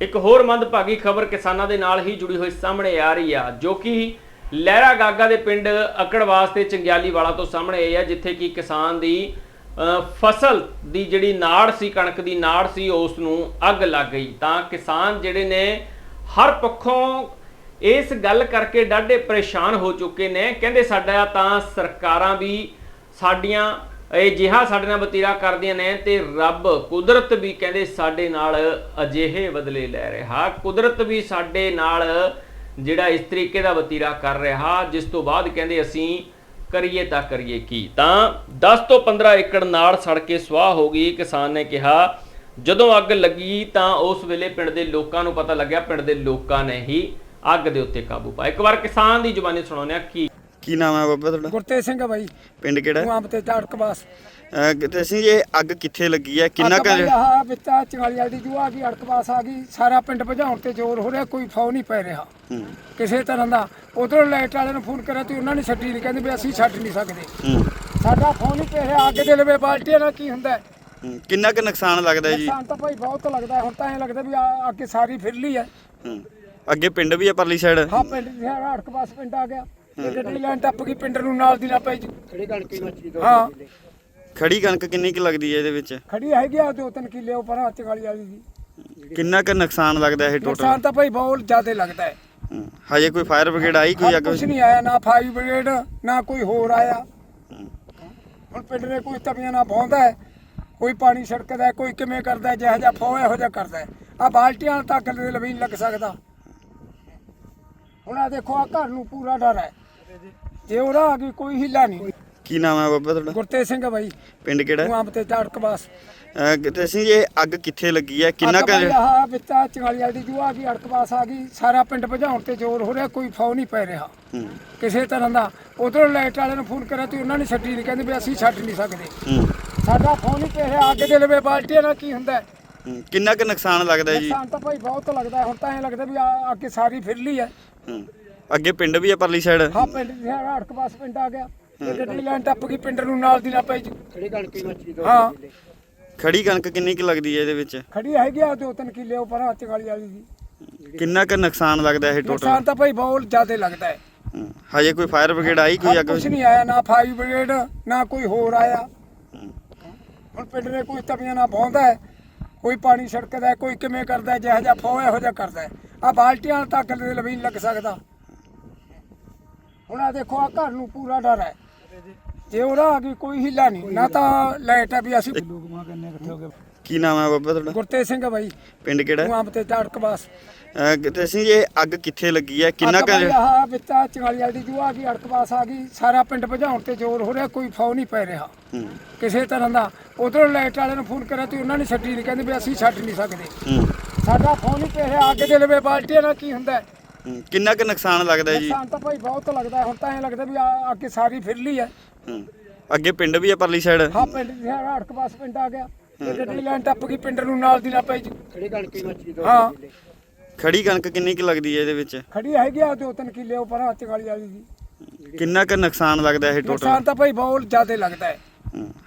ਇੱਕ ਹੋਰ ਮੰਦਭਾਗੀ ਖਬਰ ਕਿਸਾਨਾਂ ਦੇ ਨਾਲ ਹੀ ਜੁੜੀ ਹੋਈ ਸਾਹਮਣੇ ਆ ਰਹੀ ਆ, ਜੋ ਕਿ ਲਹਿਰਾ ਗਾਗਾ ਦੇ ਪਿੰਡ ਅਕੜਵਾਸ ਤੇ ਚੰਗਿਆਲੀ ਵਾਲਾ ਤੋਂ ਸਾਹਮਣੇ ਆਈ ਆ, ਜਿੱਥੇ ਕਿ ਕਿਸਾਨ ਦੀ ਫਸਲ ਦੀ ਜਿਹੜੀ ਨਾੜ ਸੀ, ਕਣਕ ਦੀ ਨਾੜ ਸੀ ਉਸ ਨੂੰ ਅੱਗ ਲੱਗ ਗਈ। ਤਾਂ ਕਿਸਾਨ ਜਿਹੜੇ ਨੇ, ਹਰ ਪੱਖੋਂ ਇਸ ਗੱਲ ਕਰਕੇ ਡਾਢੇ ਪਰੇਸ਼ਾਨ ਹੋ ਚੁੱਕੇ ਨੇ, ਕਹਿੰਦੇ ਸਾਡਾ ਤਾਂ ਸਰਕਾਰਾਂ ਵੀ ਸਾਡੀਆਂ ਇਹ ਜਿਹਾ ਸਾਡੇ ਨਾਲ ਵਤੀਰਾ ਕਰਦੀਆਂ ਨੇ ਤੇ ਰੱਬ ਕੁਦਰਤ ਵੀ ਕਹਿੰਦੇ ਸਾਡੇ ਨਾਲ ਅਜਿਹੇ ਬਦਲੇ ਲੈ ਰਿਹਾ। ਕੁਦਰਤ ਵੀ ਸਾਡੇ ਨਾਲ ਜਿਹੜਾ ਇਸ ਤਰੀਕੇ ਦਾ ਵਤੀਰਾ ਕਰ ਰਿਹਾ, ਜਿਸ ਤੋਂ ਬਾਅਦ ਕਹਿੰਦੇ ਅਸੀਂ ਕਰੀਏ ਤਾਂ ਕਰੀਏ ਕੀ। ਤਾਂ 10 ਤੋਂ 15 ਏਕੜ ਨਾੜ ਸੜ ਕੇ ਸਵਾਹ ਹੋ ਗਈ, ਕਿਸਾਨ ਨੇ ਕਿਹਾ। ਜਦੋਂ ਅੱਗ ਲੱਗੀ ਤਾਂ ਉਸ ਵੇਲੇ ਪਿੰਡ ਦੇ ਲੋਕਾਂ ਨੂੰ ਪਤਾ ਲੱਗਿਆ, ਪਿੰਡ ਦੇ ਲੋਕਾਂ ਨੇ ਹੀ ਅੱਗ ਦੇ ਉੱਤੇ ਕਾਬੂ ਪਾਇਆ। ਇੱਕ ਵਾਰ ਕਿਸਾਨ ਦੀ ਜ਼ੁਬਾਨੀ ਸੁਣਾਉਂਦੇ ਆ ਕੀ ਕੀ ਨਾਮ ਹੈ ਬਾਬਾ ਤੁਹਾਡਾ? ਗੁਰਤੇਜ ਸਿੰਘ ਆ ਬਾਈ। ਪਿੰਡ ਕਿਹੜਾ? ਆਪ ਤੇ ਝਾੜਕ ਬਾਸ ਅਹ ਕਿਤੇ ਅਸੀਂ ਇਹ ਅੱਗ ਕਿੱਥੇ ਲੱਗੀ ਹੈ? ਕਿੰਨਾ ਕੁ ਆਹ ਵਿੱਚਾ ਚੰਗਾਲੀ ਵਾਲੀ ਦੀ ਜੂ ਆ ਗਈ ਅੜਕ ਬਾਸ ਆ ਗਈ। ਸਾਰਾ ਪਿੰਡ ਭਜਾਉਣ ਤੇ ਜ਼ੋਰ ਹੋ ਰਿਹਾ ਕੋਈ ਫੌ ਨਹੀਂ ਪੈ ਰਿਹਾ। ਹੂੰ, ਕਿਸੇ ਤਰ੍ਹਾਂ ਦਾ। ਉਧਰੋਂ ਲਾਈਟ ਵਾਲਿਆਂ ਨੂੰ ਫੋਨ ਕਰਿਆ ਤੇ ਉਹਨਾਂ ਨੇ ਛੱਡੀ ਨਹੀਂ ਕਹਿੰਦੇ ਵੀ ਅਸੀਂ ਛੱਡ ਨਹੀਂ ਸਕਦੇ। ਹੂੰ, ਸਾਡਾ ਫੋਨ ਨਹੀਂ ਪੈ ਰਿਹਾ ਅੱਗ ਦੇ ਲਵੇ ਬਾਲਟੀਆਂ ਨਾਲ ਕੀ ਹੁੰਦਾ? ਹੈ? ਹੂੰ। ਕਿੰਨਾ ਕੁ ਨੁਕਸਾਨ ਲੱਗਦਾ ਹੈ ਜੀ? ਨੁਕਸਾਨ ਤਾਂ ਭਾਈ ਬਹੁਤ ਲੱਗਦਾ ਹੈ। ਹੁਣ ਤਾਂ ਐਂ ਲੱਗਦਾ ਵੀ ਆ ਅੱਗੇ ਸਾਰੀ ਫਿਰ ਲਈ ਹੈ। ਹੂੰ। ਅੱਗੇ ਪਿੰਡ ਵੀ ਹੈ ਪਰਲੀ ਸਾਈਡ ਹਾਂ ਪਿੰਡ ਜਿਹੜਾ ਅੜਕ ਬਾਸ ਪਿੰਡ ਆ ਗਿਆ। ਇਹ ਗੱਡੀ ਲੈਣ ਟੱਪ ਗਈ ਪਿੰਡ ਨੂੰ ਨਾਲ ਦੀ ਨਾਲ ਪਈ ਖੜੀ ਕਣਕੀ ਮੱਛੀ ਹਾਂ। ਖੜੀ ਕਣਕ ਕਿੰਨੀ ਕੁ ਲੱਗਦੀ ਹੈ ਇਹਦੇ ਵਿੱਚ? ਖੜੀ ਹੈਗੀ ਆ ਦੋ ਤਿੰਨ ਕਿੱਲੇ ਉੱਪਰ ਆ ਚੰਗਾਲੀ ਵਾਲੀ ਦੀ। ਕਿੰਨਾ ਕੁ ਨੁਕਸਾਨ ਲੱਗਦਾ ਇਹ ਟੋਟਲ ਨੁਕਸਾਨ ਤਾਂ ਭਾਈ ਬਹੁਤ ਜ਼ਿਆਦਾ ਲੱਗਦਾ ਹੈ। ਹਜੇ ਕੋਈ ਫਾਇਰ ਬ੍ਰਿਗੇਡ ਆਈ ਕੋਈ ਅੱਗ ਕੁਝ ਨਹੀਂ ਆਇਆ ਨਾ ਫਾਇਰ ਬ੍ਰਿਗੇਡ ਨਾ ਕੋਈ ਹੋਰ ਆਇਆ। ਹੁਣ ਪਿੰਡ ਦੇ ਕੋਈ ਤਵੀਆਂ ਨਾ ਬੌਂਦਾ ਹੈ ਕੋਈ ਪਾਣੀ ਛੜਕਦਾ ਹੈ, ਕੋਈ ਕਿਵੇਂ ਕਰਦਾ ਹੈ, ਜਿਹੋ ਜਿਹਾ ਫੋ ਇਹੋ ਜਿਹਾ ਕਰਦਾ ਹੈ। ਆ ਬਾਲਟੀਆਂ ਨਾਲ ਤਾਂ ਦੇ ਲਵੀਨ ਲੱਗ ਸਕਦਾ। ਹੁਣ ਆ ਦੇਖੋ ਆ ਘਰ ਨੂੰ ਪੂਰਾ ਡਰ ਹੈ। ਜੇ ਉਹਦਾ ਆ ਗਈ ਕੋਈ ਹਿੱਲਾ ਨਹੀਂ। ਕੀ ਨਾਮ ਹੈ ਬਾਬਾ ਤੁਹਾਡਾ? ਗੁਰਤੇਜ ਸਿੰਘ ਆ ਬਾਈ। ਪਿੰਡ ਕਿਹੜਾ ਆਪ ਤੇ ਝਾੜਕ ਬਾਸ ਅਹ ਕਿਤੇ ਅਸੀਂ ਇਹ ਅੱਗ ਕਿੱਥੇ ਲੱਗੀ ਹੈ? ਕਿੰਨਾ ਕੁ ਆ ਵਿੱਚਾ ਚੰਗਾਲੀ ਵਾਲੀ ਜੂ ਆ ਗਈ ਅੜਕ ਬਾਸ ਆ ਗਈ ਸਾਰਾ ਪਿੰਡ ਭਜਾਉਣ ਤੇ ਜ਼ੋਰ ਹੋ ਰਿਹਾ ਕੋਈ ਫੌ ਨਹੀਂ ਪੈ ਰਿਹਾ। ਹੂੰ, ਕਿਸੇ ਤਰ੍ਹਾਂ ਦਾ। ਉਧਰੋਂ ਲਾਈਟ ਵਾਲਿਆਂ ਨੂੰ ਫੋਨ ਕਰਿਆ ਤੇ ਉਹਨਾਂ ਨੇ ਛੱਡੀ ਨਹੀਂ ਕਹਿੰਦੇ ਵੀ ਅਸੀਂ ਛੱਡ ਨਹੀਂ ਸਕਦੇ। ਹੂੰ, ਸਾਡਾ ਫੋਨ ਹੀ ਪੈ ਰਿਹਾ ਅੱਗ ਦੇ ਲਵੇ ਬਾਲਟੀਆਂ ਨਾਲ ਕੀ ਹੁੰਦਾ ਹੈ? ਹੂੰ। ਕਿੰਨਾ ਕੁ ਨੁਕਸਾਨ ਲੱਗਦਾ ਹੈ ਜੀ? ਨੁਕਸਾਨ ਤਾਂ ਭਾਈ ਬਹੁਤ ਲੱਗਦਾ ਹੈ। ਹੁਣ ਤਾਂ ਐਂ ਲੱਗਦਾ ਵੀ ਆ ਅੱਗੇ ਸਾਰੀ ਫਿਰ ਲਈ ਹੈ। ਹੂੰ। ਅੱਗੇ ਪਿੰਡ ਵੀ ਹੈ ਪਰਲੀ ਸਾਈਡ ਹਾਂ ਪਿੰਡ ਜਿਹੜਾ ਅੜਕ ਪਾਸ ਪਿੰਡ ਆ ਗਿਆ। ਗੱਡੀ ਲੈਣ ਟੱਪ ਗਈ ਪਿੰਡ ਨੂੰ ਨਾਲ ਦੀ ਨਾਲ ਪਈ ਖੜੀ ਕਣਕੀ ਮੱਛੀ ਹਾਂ। ਖੜੀ ਕਣਕ ਕਿੰਨੀ ਕੁ ਲੱਗਦੀ ਹੈ ਇਹਦੇ ਵਿੱਚ? ਖੜੀ ਹੈਗੀ ਆ ਦੋ ਤਿੰਨ ਕਿੱਲੇ ਉੱਪਰ ਹੱਥ ਵਾਲੀ ਵਾਲੀ ਦੀ ਕਿੰਨਾ ਕੁ ਨੁਕਸਾਨ ਲੱਗਦਾ ਇਹ ਟੋਟਲ ਨੁਕਸਾਨ ਤਾਂ ਭਾਈ ਬਹੁਤ ਜ਼ਿਆਦਾ ਲੱਗਦਾ ਹੈ। ਹਜੇ ਕੋਈ ਫਾਇਰ ਬ੍ਰਿਗੇਡ ਆਈ ਕੋਈ ਅੱਗ ਕੁਝ ਨਹੀਂ ਆਇਆ ਨਾ ਫਾਇਰ ਬ੍ਰਿਗੇਡ ਨਾ ਕੋਈ ਹੋਰ ਆਇਆ। ਹੁਣ ਪਿੰਡ ਦੇ ਕੋਈ ਤਵੀਆਂ ਨਾ ਬੌਂਦਾ ਹੈ ਕੋਈ ਪਾਣੀ ਛੜਕਦਾ ਹੈ, ਕੋਈ ਕਿਵੇਂ ਕਰਦਾ ਹੈ, ਜਿਹੋ ਜਿਹਾ ਫੋ ਇਹੋ ਜਿਹਾ ਕਰਦਾ ਆ ਬਾਲਟੀਆਂ ਨਾਲ ਤਾਂ ਅੱਗ ਦੇ ਲੱਗ ਸਕਦਾ। ਹੁਣ ਆ ਦੇਖੋ ਆ ਘਰ ਨੂੰ ਪੂਰਾ ਡਰ ਹੈ। ਜੇ ਉਹਦਾ ਆ ਗਈ ਕੋਈ ਹਿੱਲਾ ਨਹੀਂ ਨਾ ਤਾਂ ਲਾਈਟ ਹੈ ਵੀ ਅਸੀਂ ਕੀ ਨਾਮ ਹੈ ਬਾਬਾ ਤੁਹਾਡਾ? ਗੁਰਤੇਜ ਸਿੰਘ ਆ ਬਾਈ। ਪਿੰਡ ਕਿਹੜਾ ਤੂੰ ਆਪ ਤੇ ਝਾੜਕ ਬਾਸ ਅਹ ਕਿਤੇ ਅਸੀਂ ਇਹ ਅੱਗ ਕਿੱਥੇ ਲੱਗੀ ਹੈ? ਕਿੰਨਾ ਕੁ ਆ ਵਿੱਚਾ ਚੰਗਾਲੀ ਵਾਲੀ ਜੂ ਆ ਗਈ ਅੜਕ ਬਾਸ ਆ ਗਈ ਸਾਰਾ ਪਿੰਡ ਭਜਾਉਣ ਤੇ ਜ਼ੋਰ ਹੋ ਰਿਹਾ ਕੋਈ ਫੌ ਨਹੀਂ ਪੈ ਰਿਹਾ। ਹੂੰ, ਕਿਸੇ ਤਰ੍ਹਾਂ ਦਾ। ਉਧਰੋਂ ਲਾਈਟ ਵਾਲਿਆਂ ਨੂੰ ਫੋਨ ਕਰਿਆ ਤੇ ਉਹਨਾਂ ਨੇ ਛੱਡੀ ਨਹੀਂ ਕਹਿੰਦੇ ਵੀ ਅਸੀਂ ਛੱਡ ਨਹੀਂ ਸਕਦੇ। ਹੂੰ, ਸਾਡਾ ਫੋਨ ਹੀ ਪੈ ਰਿਹਾ ਅੱਗ ਦੇ ਲਵੇ ਬਾਲਟੀਆਂ ਨਾਲ ਕੀ ਹੁੰਦਾ ਹੈ? ਕਿੰਨਾ ਕੁ ਨੁਕਸਾਨ ਲੱਗਦਾ ਹੈ ਜੀ? ਨੁਕਸਾਨ ਤਾਂ ਭਾਈ ਬਹੁਤ ਲੱਗਦਾ। ਹੁਣ ਤਾਂ ਐਂ ਲੱਗਦਾ ਵੀ ਆ ਅੱਗੇ ਸਾਰੀ ਫਿਰ ਲਈ ਹੈ। ਹੂੰ। ਅੱਗੇ ਪਿੰਡ ਵੀ ਹੈ ਪਰਲੀ ਸਾਈਡ? ਹਾਂ ਪਿੰਡ ਜਿਹੜਾ ਅੜਕ ਪਾਸ ਪਿੰਡ ਆ ਗਿਆ। ਇਹ ਗੱਡੀ ਲੈਣ ਟੱਪ ਗਈ ਪਿੰਡ ਨੂੰ ਨਾਲ ਦੀ ਨਾਲ ਪਈ ਖੜੀ ਕਣਕੀ ਮੱਛੀ ਹਾਂ। ਖੜੀ ਕਣਕ ਕਿੰਨੀ ਕੁ ਲੱਗਦੀ ਹੈ ਇਹਦੇ ਵਿੱਚ? ਖੜੀ ਹੈਗੀ ਆ ਦੋ ਤਿੰਨ ਕਿੱਲੇ ਉੱਪਰ ਹੱਥ ਵਾਲੀ ਵਾਲੀ ਦੀ ਕਿੰਨਾ ਕੁ ਨੁਕਸਾਨ ਲੱਗਦਾ ਇਹ ਟੋਟਲ ਨੁਕਸਾਨ ਤਾਂ ਭਾਈ ਬਹੁਤ ਜ਼ਿਆਦਾ ਲੱਗਦਾ ਹੈ।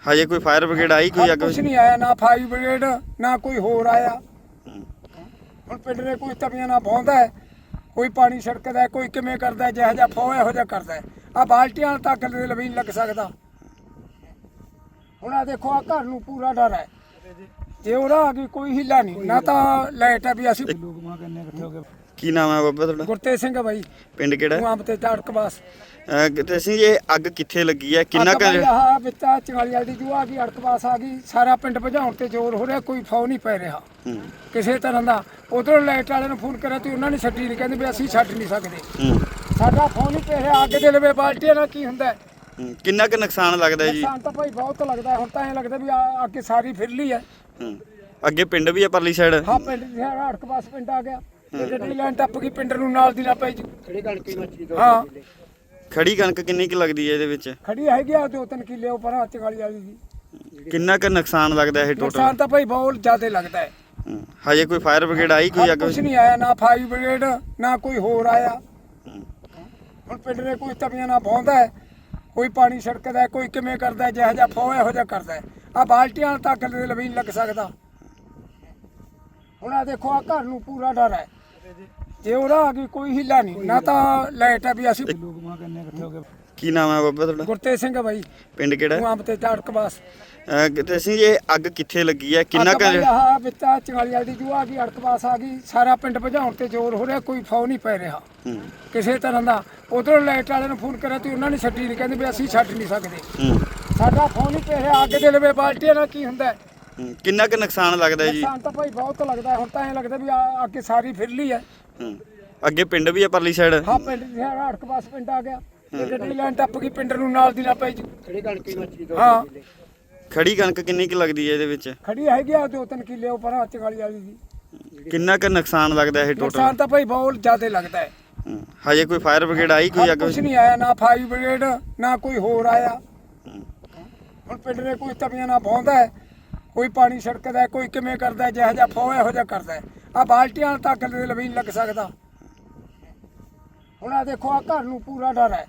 ਹਜੇ ਕੋਈ ਫਾਇਰ ਬ੍ਰਿਗੇਡ ਆਈ ਕੋਈ ਅੱਗ ਕੁਝ ਨਹੀਂ ਆਇਆ ਨਾ ਫਾਇਰ ਬ੍ਰਿਗੇਡ ਨਾ ਕੋਈ ਹੋਰ ਆਇਆ। ਹੁਣ ਪਿੰਡ ਦੇ ਕੋਈ ਤਵੀਆਂ ਨਾ ਬੌਂਦਾ ਹੈ। ਕੋਈ ਪਾਣੀ ਛੜਕਦਾ ਕੋਈ ਕਿਵੇਂ ਕਰਦਾ ਜਿਹੋ ਜਿਹਾ ਫੋ ਇਹੋ ਜਿਹਾ ਕਰਦਾ ਆ ਬਾਲਟੀਆਂ ਨਾਲ ਤਾਂ ਅੱਗ ਦੇ ਲੱਗ ਸਕਦਾ। ਹੁਣ ਆ ਦੇਖੋ ਆ ਘਰ ਨੂੰ ਪੂਰਾ ਡਰ ਹੈ। ਜੇ ਉਹਦਾ ਆ ਕੋਈ ਹਿੱਲਾ ਨਹੀਂ। ਨਾ ਤਾਂ ਲਾਈਟ ਹੈ ਵੀ ਅਸੀਂ ਕੀ ਨਾਮ ਹੈ ਬਾਬਾ ਤੁਹਾਡਾ? ਗੁਰਤੇਜ ਸਿੰਘ ਆ ਬਾਈ। ਪਿੰਡ ਕਿਹੜਾ? ਆਪ ਤੇ ਝਾੜਕ ਬਾਸ ਅਹ ਅਸੀਂ ਇਹ ਅੱਗ ਕਿੱਥੇ ਲੱਗੀ ਹੈ? ਕਿੰਨਾ ਕੁ ਆ ਵਿੱਚਾ ਚੰਗਾਲੀ ਵਾਲੀ ਜੂ ਆ ਗਈ ਅੜਕ ਬਾਸ ਆ ਗਈ। ਸਾਰਾ ਪਿੰਡ ਭਜਾਉਣ ਤੇ ਜ਼ੋਰ ਹੋ ਰਿਹਾ ਕੋਈ ਫੌ ਨਹੀਂ ਪੈ ਰਿਹਾ। ਹੂੰ, ਕਿਸੇ ਤਰ੍ਹਾਂ ਦਾ। ਉਧਰੋਂ ਲਾਈਟ ਵਾਲਿਆਂ ਨੂੰ ਫੋਨ ਕਰਿਆ ਤੇ ਉਹਨਾਂ ਨੇ ਛੱਡੀ ਨਹੀਂ ਕਹਿੰਦੇ ਵੀ ਅਸੀਂ ਛੱਡ ਨਹੀਂ ਸਕਦੇ। ਹੂੰ, ਸਾਡਾ ਫੋਨ ਹੀ ਪੈ ਰਿਹਾ ਅੱਗ ਦੇ ਲਵੇ ਬਾਲਟੀਆਂ ਨਾਲ ਕੀ ਹੁੰਦਾ ਹੈ? ਹੂੰ। ਕਿੰਨਾ ਕੁ ਨੁਕਸਾਨ ਲੱਗਦਾ ਹੈ ਜੀ? ਨੁਕਸਾਨ ਤਾਂ ਭਾਈ ਬਹੁਤ ਲੱਗਦਾ ਹੈ। ਹੁਣ ਤਾਂ ਐਂ ਲੱਗਦਾ ਵੀ ਆ ਅੱਗੇ ਸਾਰੀ ਫਿਰ ਲਈ ਹੈ। ਹੂੰ। ਅੱਗੇ ਪਿੰਡ ਵੀ ਹੈ ਪਰਲੀ ਸਾਈਡ ਹਾਂ ਪਿੰਡ ਜਿਹੜਾ ਅੜਕ ਪਾਸ ਪਿੰਡ ਆ ਗਿਆ। ਇਹ ਗੱਡੀ ਲੈਣ ਟੱਪ ਗਈ? ਪਿੰਡ ਨੂੰ ਨਾਲ ਦੀ ਨਾਲ ਪਈ ਖੜੀ ਕਣਕੀ ਮੱਛੀ ਹਾਂ। ਖੜੀ ਕਣਕ ਕਿੰਨੀ ਕੁ ਲੱਗਦੀ ਹੈ ਇਹਦੇ ਵਿੱਚ? ਖੜੀ ਹੈਗੀ ਆ ਦੋ ਤਿੰਨ ਕਿੱਲੇ ਉੱਪਰ ਹੱਥ ਵਾਲੀ ਵਾਲੀ ਦੀ ਕਿੰਨਾ ਕੁ ਨੁਕਸਾਨ ਲੱਗਦਾ ਇਹ ਟੋਟਲ ਨੁਕਸਾਨ ਤਾਂ ਭਾਈ ਬਹੁਤ ਜ਼ਿਆਦਾ ਲੱਗਦਾ ਹੈ। ਹਜੇ ਕੋਈ ਫਾਇਰ ਬ੍ਰਿਗੇਡ ਆਈ ਕੋਈ ਅੱਗ ਕੁਝ ਨਹੀਂ ਆਇਆ ਨਾ ਫਾਇਰ ਬ੍ਰਿਗੇਡ ਨਾ ਕੋਈ ਹੋਰ ਆਇਆ। ਹੁਣ ਪਿੰਡ ਦੇ ਕੋਈ ਤਵੀਆਂ ਨਾ ਬੌਂਦਾ ਹੈ ਕੋਈ ਪਾਣੀ ਛੜਕਦਾ ਹੈ, ਕੋਈ ਕਿਵੇਂ ਕਰਦਾ ਹੈ, ਜਿਹੋ ਜਿਹਾ ਫੋ ਇਹੋ ਜਿਹਾ ਕਰਦਾ ਆ ਬਾਲਟੀਆਂ ਨਾਲ ਤਾਂ ਅੱਗ ਦੇ ਲੱਗ ਸਕਦਾ। ਹੁਣ ਆ ਦੇਖੋ ਆ ਘਰ ਨੂੰ ਪੂਰਾ ਡਰ ਹੈ। ਜੇ ਉਹਦਾ ਆ ਕੋਈ ਹਿੱਲਾ ਨਹੀਂ। ਨਾ ਤਾਂ ਲਾਈਟ ਹੈ ਵੀ ਅਸੀਂ ਕੀ ਨਾਮ ਹੈ ਬਾਬਾ ਤੁਹਾਡਾ? ਗੁਰਤੇਜ ਸਿੰਘ ਆ ਬਾਈ। ਪਿੰਡ ਕਿਹੜਾ? ਤੂੰ ਆਪ ਤੇ ਝਾੜਕ ਬਾਸ ਅਹ ਤੇ ਅਸੀਂ ਇਹ ਅੱਗ ਕਿੱਥੇ ਲੱਗੀ ਹੈ? ਕਿੰਨਾ ਕੁ ਆ ਵਿੱਚਾ ਚੰਗਾਲੀ ਵਾਲੀ ਜੂ ਆ ਗਈ ਅੜਕ ਬਾਸ ਆ ਗਈ ਸਾਰਾ ਪਿੰਡ ਭਜਾਉਣ ਤੇ ਜ਼ੋਰ ਹੋ ਰਿਹਾ ਕੋਈ ਫੌ ਨਹੀਂ ਪੈ ਰਿਹਾ। ਹੂੰ, ਕਿਸੇ ਤਰ੍ਹਾਂ ਦਾ। ਉਧਰੋਂ ਲਾਈਟ ਵਾਲਿਆਂ ਨੂੰ ਫੋਨ ਕਰਿਆ ਤੇ ਉਹਨਾਂ ਨੇ ਛੱਡੀ ਨਹੀਂ ਕਹਿੰਦੇ ਵੀ ਅਸੀਂ ਛੱਡ ਨਹੀਂ ਸਕਦੇ। ਹੂੰ, ਸਾਡਾ ਫੋਨ ਨਹੀਂ ਪੈ ਰਿਹਾ ਅੱਗ ਦੇ ਲਵੇ ਬਾਲਟੀਆਂ ਨਾਲ ਕੀ ਹੁੰਦਾ ਹੈ? ਹੂੰ। ਕਿੰਨਾ ਕੁ ਨੁਕਸਾਨ ਲੱਗਦਾ ਹੈ ਜੀ? ਨੁਕਸਾਨ ਤਾਂ ਭਾਈ ਬਹੁਤ ਲੱਗਦਾ ਹੈ। ਹੁਣ ਤਾਂ ਐਂ ਲੱਗਦਾ ਵੀ ਆ ਅੱਗੇ ਸਾਰੀ ਫਿਰ ਲਈ ਹੈ। ਹੂੰ। ਅੱਗੇ ਪਿੰਡ ਵੀ ਹੈ ਪਰਲੀ ਸਾਈਡ? ਹਾਂ ਪਿੰਡ ਦੀ ਸਾਰਾ ਅੜਕ ਬਾਸ ਪਿੰਡ ਆ ਗਿਆ। ਤੇ ਗੱਡੀ ਲੈਣ ਟੱਪ ਗਈ ਪਿੰਡ ਨੂੰ ਨਾਲ ਦੀ ਨਾ ਪਈ ਖੜੀ ਕਣਕੀ ਮੱਛੀ ਹਾਂ। ਖੜੀ ਕਣਕ ਕਿੰਨੀ ਕੁ ਲੱਗਦੀ ਹੈ ਇਹਦੇ ਵਿੱਚ? ਖੜੀ ਹੈਗੀ ਆ ਦੋ ਤਿੰਨ ਕਿੱਲੇ ਉੱਪਰ ਹੱਥ ਵਾਲੀ ਵਾਲੀ ਦੀ ਕਿੰਨਾ ਕੁ ਨੁਕਸਾਨ ਲੱਗਦਾ ਇਹ ਟੋਟਲ ਨੁਕਸਾਨ ਤਾਂ ਭਾਈ ਬਹੁਤ ਜ਼ਿਆਦਾ ਲੱਗਦਾ ਹੈ। ਹਜੇ ਕੋਈ ਫਾਇਰ ਬ੍ਰਿਗੇਡ ਆਈ ਕੋਈ ਅੱਗ ਕੁਝ ਨਹੀਂ ਆਇਆ ਨਾ ਫਾਇਰ ਬ੍ਰਿਗੇਡ ਨਾ ਕੋਈ ਹੋਰ ਆਇਆ। ਹੁਣ ਪਿੰਡ ਦੇ ਕੋਈ ਤਵੀਆਂ ਨਾ ਪਾਉਂਦਾ ਹੈ। ਕੋਈ ਪਾਣੀ ਛੜਕਦਾ ਕੋਈ ਕਿਵੇਂ ਕਰਦਾ ਜਿਹੋ ਜਿਹਾ ਫੋ ਇਹੋ ਜਿਹਾ ਕਰਦਾ ਆ ਬਾਲਟੀਆਂ ਤੱਕ ਲਵੀ ਲੱਗ ਸਕਦਾ। ਹੁਣ ਆ ਦੇਖੋ ਆ ਘਰ ਨੂੰ ਪੂਰਾ ਡਰ ਹੈ।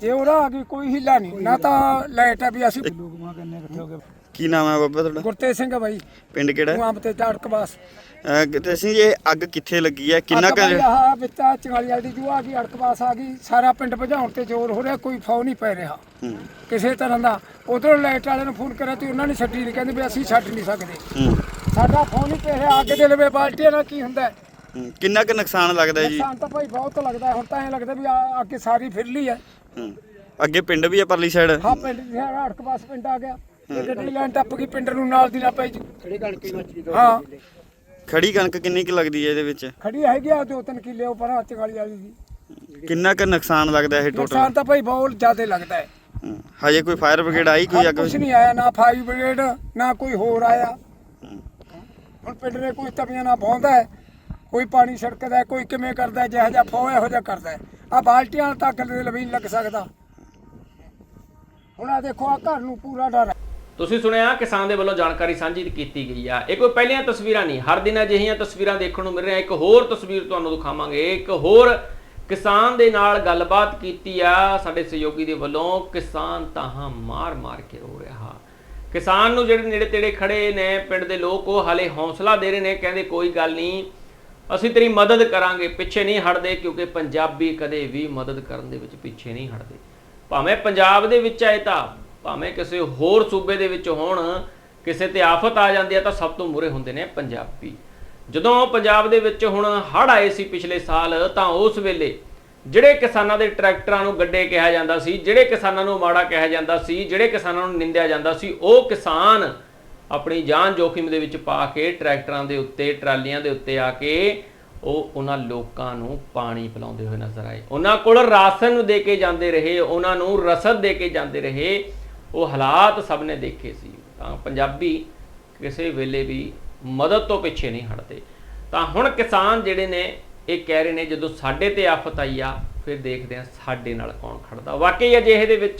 ਜੇ ਉਹਦਾ ਆ ਕੋਈ ਹਿੱਲਾ ਨਹੀਂ। ਨਾ ਤਾਂ ਲਾਈਟ ਹੈ ਵੀ ਅਸੀਂ ਕੀ ਨਾਮ ਹੈ ਬਾਬਾ ਤੁਹਾਡਾ? ਗੁਰਤੇਜ ਸਿੰਘ ਆ ਬਾਈ। ਪਿੰਡ ਕਿਹੜਾ ਤੂੰ ਆਪ ਤੇ ਝਾੜਕ ਬਾਸ ਅਹ ਤੇ ਅਸੀਂ ਇਹ ਅੱਗ ਕਿੱਥੇ ਲੱਗੀ ਹੈ? ਕਿੰਨਾ ਕੁ ਆ ਵਿੱਚਾ ਚੰਗਾਲੀ ਵਾਲੀ ਜੂ ਆ ਗਈ ਅੜਕ ਬਾਸ ਆ ਗਈ ਸਾਰਾ ਪਿੰਡ ਭਜਾਉਣ ਤੇ ਜ਼ੋਰ ਹੋ ਰਿਹਾ ਕੋਈ ਫੌ ਨਹੀਂ ਪੈ ਰਿਹਾ। ਹੂੰ, ਕਿਸੇ ਤਰ੍ਹਾਂ ਦਾ। ਉਧਰੋਂ ਲਾਈਟ ਵਾਲਿਆਂ ਨੂੰ ਫੋਨ ਕਰਿਆ ਤੇ ਉਹਨਾਂ ਨੇ ਛੱਡੀ ਨਹੀਂ ਕਹਿੰਦੇ ਵੀ ਅਸੀਂ ਛੱਡ ਨਹੀਂ ਸਕਦੇ। ਹੂੰ, ਸਾਡਾ ਫੋਨ ਨਹੀਂ ਪੈ ਰਿਹਾ ਅੱਗ ਦੇ ਲਵੇ ਬਾਲਟੀਆਂ ਨਾਲ ਕੀ ਹੁੰਦਾ ਹੈ? ਹੂੰ। ਕਿੰਨਾ ਕੁ ਨੁਕਸਾਨ ਲੱਗਦਾ ਹੈ ਜੀ? ਨੁਕਸਾਨ ਤਾਂ ਭਾਈ ਬਹੁਤ ਲੱਗਦਾ ਹੈ। ਹੁਣ ਤਾਂ ਐਂ ਲੱਗਦਾ ਵੀ ਆ ਅੱਗੇ ਸਾਰੀ ਫਿਰ ਲਈ ਹੈ। ਹੂੰ। ਅੱਗੇ ਪਿੰਡ ਵੀ ਹੈ ਪਰਲੀ ਸਾਈਡ ਹਾਂ ਪਿੰਡ ਦੀ ਸਾਰਾ ਅੜਕ ਬਾਸ ਪਿੰਡ ਆ ਗਿਆ। ਤੇ ਗੱਡੀ ਲੈਣ ਟੱਪ ਗਈ ਪਿੰਡ ਨੂੰ ਨਾਲ ਦੀ ਨਾ ਪਈ ਖੜੀ ਕਣਕੀ ਮੱਛੀ ਹਾਂ। ਖੜੀ ਕਣਕ ਕਿੰਨੀ ਕੁ ਲੱਗਦੀ ਹੈ ਇਹਦੇ ਵਿੱਚ? ਖੜੀ ਹੈਗੀ ਆ ਦੋ ਤਿੰਨ ਕਿੱਲੇ ਉੱਪਰ ਹੱਥ ਵਾਲੀ ਵਾਲੀ ਦੀ। ਕਿੰਨਾ ਕੁ ਨੁਕਸਾਨ ਲੱਗਦਾ ਇਹ ਟੋਟਲ ਨੁਕਸਾਨ ਤਾਂ ਭਾਈ ਬਹੁਤ ਜ਼ਿਆਦਾ ਲੱਗਦਾ ਹੈ। ਹਜੇ ਕੋਈ ਫਾਇਰ ਬ੍ਰਿਗੇਡ ਆਈ ਕੋਈ ਅੱਗ ਕੁਝ ਨਹੀਂ ਆਇਆ ਨਾ ਫਾਇਰ ਬ੍ਰਿਗੇਡ ਨਾ ਕੋਈ ਹੋਰ ਆਇਆ। ਹੁਣ ਪਿੰਡ ਦੇ ਕੋਈ ਤਵੀਆਂ ਨਾ ਪਾਉਂਦਾ ਹੈ ਕੋਈ ਪਾਣੀ ਛੜਕਦਾ ਹੈ, ਕੋਈ ਕਿਵੇਂ ਕਰਦਾ ਹੈ, ਜਿਹੋ ਜਿਹਾ ਫੋ ਇਹੋ ਜਿਹਾ ਕਰਦਾ ਆ ਬਾਲਟੀਆਂ ਤੱਕ ਦੇ ਲਵੀ ਨਹੀਂ ਲੱਗ ਸਕਦਾ। ਹੁਣ ਆ ਦੇਖੋ ਆ ਘਰ ਨੂੰ ਪੂਰਾ ਡਰ ਹੈ। ਤੁਸੀਂ ਸੁਣਿਆ, ਕਿਸਾਨ ਦੇ ਵੱਲੋਂ ਜਾਣਕਾਰੀ ਸਾਂਝੀ ਕੀਤੀ ਗਈ ਆ। ਇਹ ਕੋਈ ਪਹਿਲੀਆਂ ਤਸਵੀਰਾਂ ਨਹੀਂ, ਹਰ ਦਿਨ ਅਜਿਹੀਆਂ ਤਸਵੀਰਾਂ ਦੇਖਣ ਨੂੰ ਮਿਲ ਰਹੀਆਂ। ਇੱਕ ਹੋਰ ਤਸਵੀਰ ਤੁਹਾਨੂੰ ਦਿਖਾਵਾਂਗੇ। ਇੱਕ ਹੋਰ ਕਿਸਾਨ ਦੇ ਨਾਲ ਗੱਲਬਾਤ ਕੀਤੀ ਆ, ਸਾਡੇ ਸਹਿਯੋਗੀ ਦੇ ਵੱਲੋਂ। ਕਿਸਾਨ ਤਾਹਾਂ ਮਾਰ-ਮਾਰ ਕੇ ਰੋ ਰਿਹਾ। ਕਿਸਾਨ ਨੂੰ ਜਿਹੜੇ ਨੇੜੇ ਤੇੜੇ ਖੜੇ ਨੇ ਪਿੰਡ ਦੇ ਲੋਕ, ਉਹ ਹਾਲੇ ਹੌਸਲਾ ਦੇ ਰਹੇ ਨੇ, ਕਹਿੰਦੇ ਕੋਈ ਗੱਲ ਨਹੀਂ, ਅਸੀਂ ਤੇਰੀ ਮਦਦ ਕਰਾਂਗੇ। ਪਿੱਛੇ ਨਹੀਂ ਹਟਦੇ, ਕਿਉਂਕਿ ਪੰਜਾਬੀ ਕਦੇ ਵੀ ਮਦਦ ਕਰਨ ਦੇ ਵਿੱਚ ਪਿੱਛੇ ਨਹੀਂ ਹਟਦੇ। ਭਾਵੇਂ ਪੰਜਾਬ ਦੇ ਵਿੱਚ ਆਏ ਤਾਂ ਭਾਵੇਂ ਕਿਸੇ ਹੋਰ ਸੂਬੇ ਦੇ ਵਿੱਚ ਹੋਣ, ਕਿਸੇ ਤੇ ਆਫਤ ਆ ਜਾਂਦੀ ਹੈ ਤਾਂ ਸਭ ਤੋਂ ਮੂਰੇ ਹੁੰਦੇ ਨੇ ਪੰਜਾਬੀ। ਜਦੋਂ ਪੰਜਾਬ ਦੇ ਵਿੱਚ ਹੁਣ ਹੜ੍ਹ ਆਏ ਸੀ ਪਿਛਲੇ ਸਾਲ, ਤਾਂ ਉਸ ਵੇਲੇ ਜਿਹੜੇ ਕਿਸਾਨਾਂ ਦੇ ਟਰੈਕਟਰਾਂ ਨੂੰ ਗੱਡੇ ਕਿਹਾ ਜਾਂਦਾ ਸੀ, ਜਿਹੜੇ ਕਿਸਾਨਾਂ ਨੂੰ ਮਾੜਾ ਕਿਹਾ ਜਾਂਦਾ ਸੀ, ਜਿਹੜੇ ਕਿਸਾਨਾਂ ਨੂੰ ਨਿੰਦਿਆ ਜਾਂਦਾ ਸੀ, ਉਹ ਕਿਸਾਨ ਆਪਣੀ ਜਾਨ ਜੋਖਿਮ ਦੇ ਵਿੱਚ ਪਾ ਕੇ ਟਰੈਕਟਰਾਂ ਦੇ ਉੱਤੇ, ਟਰਾਲੀਆਂ ਦੇ ਉੱਤੇ ਆ ਕੇ ਉਹ ਉਹਨਾਂ ਲੋਕਾਂ ਨੂੰ ਪਾਣੀ ਪਿਲਾਉਂਦੇ ਹੋਏ ਨਜ਼ਰ ਆਏ। ਉਹਨਾਂ ਕੋਲ ਰਾਸ਼ਨ ਦੇ ਕੇ ਜਾਂਦੇ ਰਹੇ, ਉਹਨਾਂ ਨੂੰ ਰਸਦ ਦੇ ਕੇ ਜਾਂਦੇ ਰਹੇ। ਉਹ ਹਾਲਾਤ ਸਭ ਨੇ ਦੇਖੇ ਸੀ। ਤਾਂ ਪੰਜਾਬੀ ਕਿਸੇ ਵੇਲੇ ਵੀ ਮਦਦ ਤੋਂ ਪਿੱਛੇ ਨਹੀਂ ਹਟਦੇ। ਤਾਂ ਹੁਣ ਕਿਸਾਨ ਜਿਹੜੇ ਨੇ, ਇਹ ਕਹਿ ਰਹੇ ਨੇ, ਜਦੋਂ ਸਾਡੇ ਤੇ ਆਫਤ ਆਈ ਆ, ਫਿਰ ਦੇਖਦੇ ਆ ਸਾਡੇ ਨਾਲ ਕੌਣ ਖੜਦਾ। ਵਾਕਈ ਅਜਿਹੇ ਦੇ ਵਿੱਚ